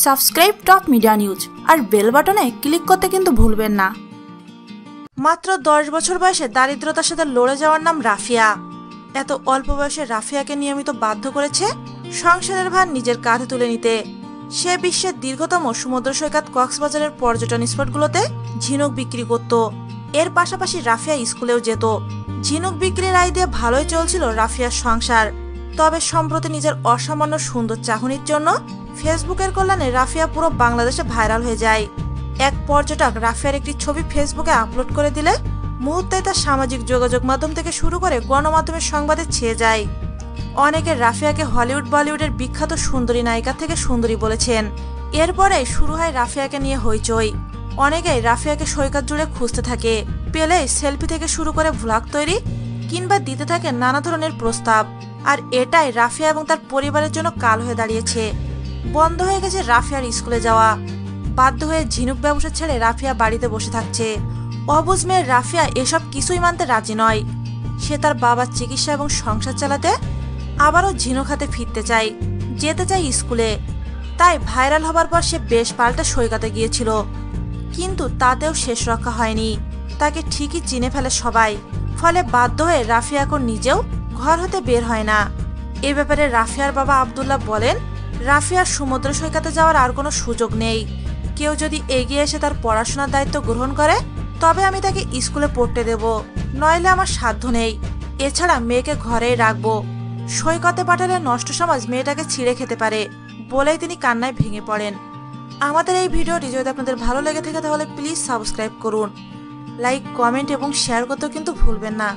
Subscribe top media news আর bell বাটনে click করতে কিন্তু ভুলবেন না। মাত্র দশ বছর বয়সে দারিদ্রতার সাথে লড়ে যাওয়ার নাম রাফিয়া। এত অল্প বয়সে রাফিয়াকে নিয়মিত বাধ্য করেছে সংসারের ভার নিজের কাঁধে তুলে নিতে। সে বিশ্বের দীর্ঘতম সমুদ্র সৈকত কক্সবাজারের পর্যটন স্পটগুলোতে ঝিনুক বিক্রি করত। এর পাশাপাশি রাফিয়া স্কুলেও যেত। ঝিনুক বিক্রির আয় দিয়ে ভালোই চলছিল রাফিয়ার সংসার। তবে সম্প্রতি নিজের অসামান্য সুন্দর চাহনির জন্য ফেসবুকের কল্যাণে রাফিয়া পুরো বাংলাদেশে ভাইরাল হয়ে যায়। এক পর্যটক রাফিয়ার একটি ছবি ফেসবুকে আপলোড করে দিলে মুহূর্তে তা সামাজিক যোগাযোগ মাধ্যম থেকে শুরু করে গণমাধ্যমের সংবাদে ছেয়ে যায়। অনেকে রাফিয়াকে হলিউড, বলিউডের বিখ্যাত সুন্দরী নায়িকা থেকে সুন্দরী বলেছেন। এরপরে শুরু হয় রাফিয়াকে নিয়ে হইচই। অনেকেই রাফিয়াকে সৈকত জুড়ে খুঁজতে থাকে, পেলে সেলফি থেকে শুরু করে ভ্লগ তৈরি কিংবা দিতে থাকে নানা ধরনের প্রস্তাব। আর এটাই রাফিয়া এবং তার পরিবারের জন্য কাল হয়ে দাঁড়িয়েছে। বন্ধ হয়ে গেছে রাফিয়ার স্কুলে যাওয়া। বাধ্য হয়ে ঝিনুক ব্যবসা ছেড়ে রাফিয়া বাড়িতে বসে থাকছে। অবুজ মেয়ের রাফিয়া এসব কিছুই মানতে রাজি নয়। সে তার বাবার চিকিৎসা এবং সংসার চালাতে আবারও ঝিনুক হাতে ফিরতে চায়, যেতে চায় স্কুলে। তাই ভাইরাল হবার পর সে বেশ পাল্টা সৈকতে গিয়েছিল। কিন্তু তাতেও শেষ রক্ষা হয়নি। তাকে ঠিকই চিনে ফেলে সবাই। ফলে বাধ্য হয়ে রাফিয়া এখন নিজেও ঘর হতে বের হয় না। এ ব্যাপারে রাফিয়ার বাবা আবদুল্লাহ বলেন রাফিয়ার সমুদ্র সৈকতে যাওয়ার আর কোনো সুযোগ নেই। কেউ যদি এগিয়ে এসে তার পড়াশোনার দায়িত্ব গ্রহণ করে, তবে আমি তাকে স্কুলে পড়তে দেব। নইলে আমার সাধ্য নেই। এছাড়া মেয়েকে ঘরেই রাখব। সৈকতে পাঠালে নষ্ট সমাজ মেয়েটাকে ছিঁড়ে খেতে পারে বলেই তিনি কান্নায় ভেঙে পড়েন। আমাদের এই ভিডিওটি যদি আপনাদের ভালো লেগে থাকে তাহলে প্লিজ সাবস্ক্রাইব করুন। লাইক, কমেন্ট এবং শেয়ার করতেও কিন্তু ভুলবেন না।